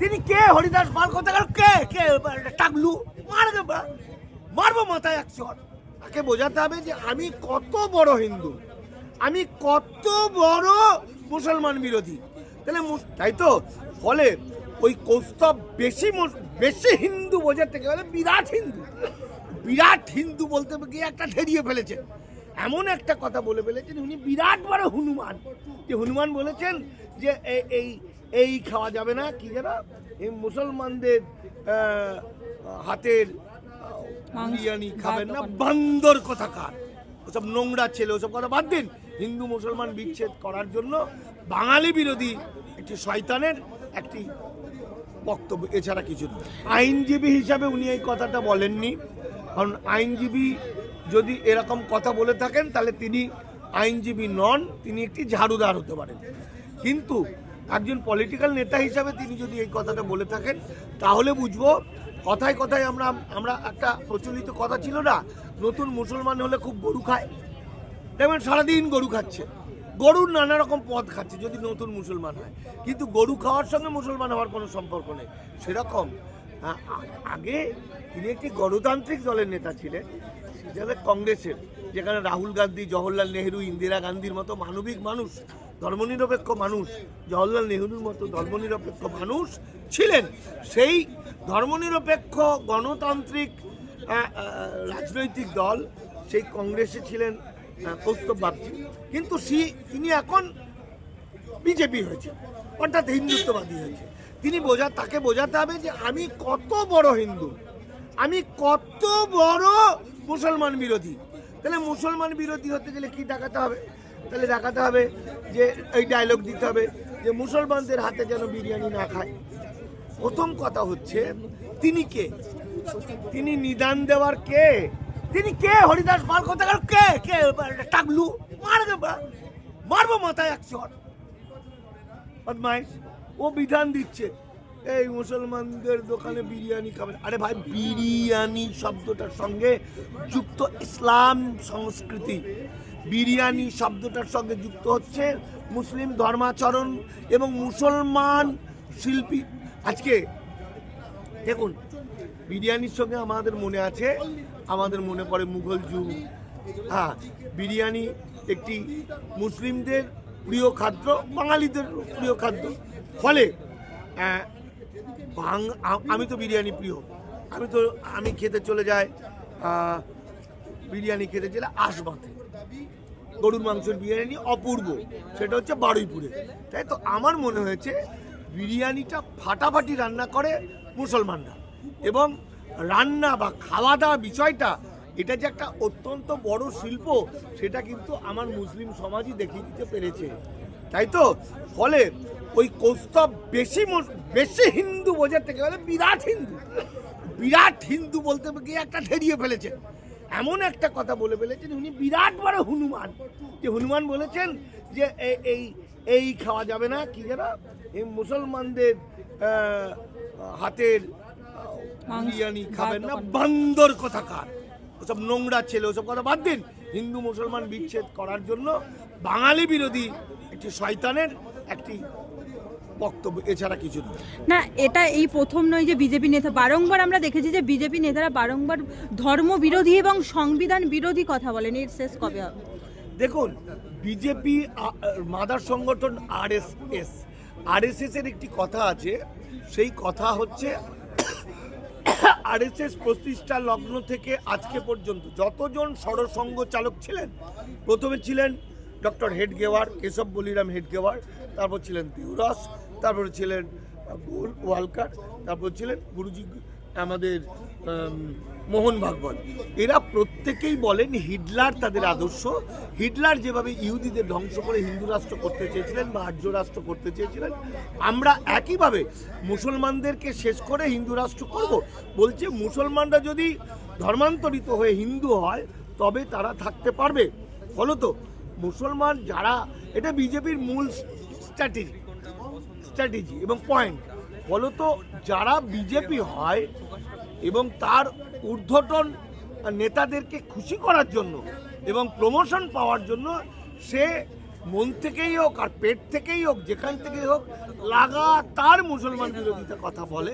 তিনি কে? হরিদাস পাল কোথাকার কে? কে? টাকলু। মারবে মারবো মাথায় এক চট তাকে বোঝাতে হবে যে আমি কত বড় হিন্দু। আমি কত বড় মুসলমান বিরোধী। তাহলে তাই তো? ফলে ওই কৌস্তব বেশি বেশি হিন্দু বোঝাতে গেলে বিরাট হিন্দু। বিরাট হিন্দু বলতে গিয়ে একটা ঠেরিয়ে ফেলেছেন এমন একটা কথা বলে ফেলেছেন উনি বিরাট বড় হনুমান। যে হনুমান বলেছেন যে এই এই খাওয়া যাবে না কি যেন? এই মুসলমানদের হাতের বিরিয়ানি খাবেন না বান্দর কোথাকার ওসব নোংরা ছেলে ওসব কথা বাদ দিন। হিন্দু মুসলমান বিচ্ছেদ করার জন্য বাঙালি বিরোধী একটি শয়তানের একটি বক্তব্য এছাড়া কিছু না আইনজীবী হিসাবে উনি এই কথাটা বলেননি। কারণ আইনজীবী যদি এরকম কথা বলে থাকেন তাহলে তিনি আইনজীবী নন তিনি একটি ঝাড়ুদার হতে পারেন। কিন্তু একজন পলিটিক্যাল নেতা হিসাবে তিনি যদি এই কথাটা বলে থাকেন, তাহলে বুঝব কথায় কথায় আমরা আমরা একটা প্রচলিত কথা ছিল না, নতুন মুসলমান হলে খুব গরু খায়। দেখবেন সারাদিন গরু খাচ্ছে। গরুর নানা রকম পদ খাচ্ছে যদি নতুন মুসলমান হয়। কিন্তু গরু খাওয়ার সঙ্গে মুসলমান হওয়ার কোনো সম্পর্ক নেই। সেরকম আগে তিনি একটি গণতান্ত্রিক দলের নেতা ছিলেন। হলো কংগ্রেসের, যেখানে রাহুল গান্ধী, জওহরলাল নেহেরু, ইন্দিরা গান্ধীর মতো মানবিক মানুষ, ধর্মনিরপেক্ষ মানুষ, জওহরলাল নেহেরুর মতো ধর্মনিরপেক্ষ মানুষ ছিলেন। সেই ধর্মনিরপেক্ষ গণতান্ত্রিক রাজনৈতিক দল সেই কংগ্রেসে ছিলেন কৌস্তব বাগচি। কিন্তু সি, তিনি এখন বিজেপি হয়েছে, অর্থাৎ হিন্দুত্ববাদী হয়েছে। তিনি বোঝা, তাকে বোঝাতে হবে যে আমি কত বড় হিন্দু, আমি কত বড় মুসলমান বিরোধী। তাহলে মুসলমান বিরোধী হতে গেলে কি দেখাতে হবে? তাহলে দেখাতে হবে যে এই ডায়লগ দিতে হবে যে মুসলমানদের হাতে যেন বিরিয়ানি না খায়। প্রথম কথা হচ্ছে, তিনি কে? তিনি নিদান দেওয়ার কে? তিনি কে? হরিদাস পাল কোথাকার? কে? কে? টাকলু? মারবে মারবো মাথায় এক ও বিধান দিচ্ছে। এই মুসলমানদের দোকানে বিরিয়ানি খাবেন। আরে ভাই, বিরিয়ানি শব্দটার সঙ্গে যুক্ত ইসলাম সংস্কৃতি। বিরিয়ানি শব্দটার সঙ্গে যুক্ত হচ্ছে মুসলিম ধর্মাচরণ এবং মুসলমান শিল্পী। আজকে দেখুন, বিরিয়ানির সঙ্গে আমাদের মনে আছে, আমাদের মনে পড়ে মুঘল যুগ। হ্যাঁ বিরিয়ানি একটি মুসলিমদের প্রিয় খাদ্য, বাঙালিদের প্রিয় খাদ্য। ফলে বাং- আমি তো বিরিয়ানি প্রিয়। আমি তো, আমি খেতে চলে যাই বিরিয়ানি খেতে চলে আসবাতে। গরুর মাংসের বিরিয়ানি অপূর্ব, সেটা হচ্ছে বারুইপুরে। তাই তো আমার মনে হয়েছে, বিরিয়ানিটা ফাটাফাটি রান্না করে মুসলমানরা। এবং রান্না বা খাওয়া দাওয়া বিষয়টা, এটা যে একটা অত্যন্ত বড় শিল্প, সেটা কিন্তু আমার মুসলিম সমাজই দেখিয়ে দিতে পেরেছে। তাই তো? ফলে ওই কৌস্তব বেশি বেশি হিন্দু বোঝাতে গেলে বিরাট হিন্দু। বিরাট হিন্দু বলতে গিয়ে একটা ঠেরিয়ে ফেলেছেন এমন একটা কথা বলে ফেলেছেন উনি বিরাট বড় হনুমান। যে হনুমান বলেছেন যে এই এই খাওয়া যাবে না কি যেন? এই মুসলমানদের হাতের বিরিয়ানি খাবেন না বান্দর কোথাকার ওসব নোংরা ছেলে ওসব কথা বাদ দিন। হিন্দু মুসলমান বিচ্ছেদ করার জন্য বাঙালি বিরোধী একটি শয়তানের একটি বক্তব্য এছাড়া কিছু না। এটা এই প্রথম নয় যে বিজেপি নেতা বারংবার আমরা দেখেছি যে বিজেপি নেতারা বারংবার ধর্ম বিরোধী এবং সংবিধান বিরোধী কথা বলেন। এর শেষ কবে হবে? দেখুন বিজেপি মাদার সংগঠন আরএসএস আরএসএস এর একটি কথা আছে সেই কথা হচ্ছে আরএসএস প্রতিষ্ঠা লগ্ন থেকে আজকে পর্যন্ত যতজন সরসংঘ চালক ছিলেন প্রথমে ছিলেন ডক্টর হেডগেওয়ার কেশব বলিরাম হেডগেওয়ার তারপর ছিলেন পিউরস তারপর ছিলেন ওয়ালকার তারপর ছিলেন গুরুজি, আমাদের মোহন ভাগবত। এরা প্রত্যেকেই বলেন হিটলার তাদের আদর্শ। হিটলার যেভাবে ইহুদিদের ধ্বংস করে হিন্দু রাষ্ট্র করতে চেয়েছিলেন বা আর্য রাষ্ট্র করতে চেয়েছিলেন, আমরা একইভাবে মুসলমানদেরকে শেষ করে হিন্দু রাষ্ট্র করব। বলছে মুসলমানরা যদি ধর্মান্তরিত হয়ে হিন্দু হয়, তবে তারা থাকতে পারবে। ফলত মুসলমান যারা, এটা বিজেপির মূল স্ট্র্যাটেজি স্ট্র্যাটেজি এবং পয়েন্ট ফলত যারা বিজেপি হয় এবং তার ঊর্ধ্বতন নেতাদেরকে খুশি করার জন্য এবং প্রমোশন পাওয়ার জন্য সে মন থেকেই হোক আর পেট থেকেই হোক, যেখান থেকেই হোক, লাগাতার মুসলমান বিরোধিতা কথা বলে।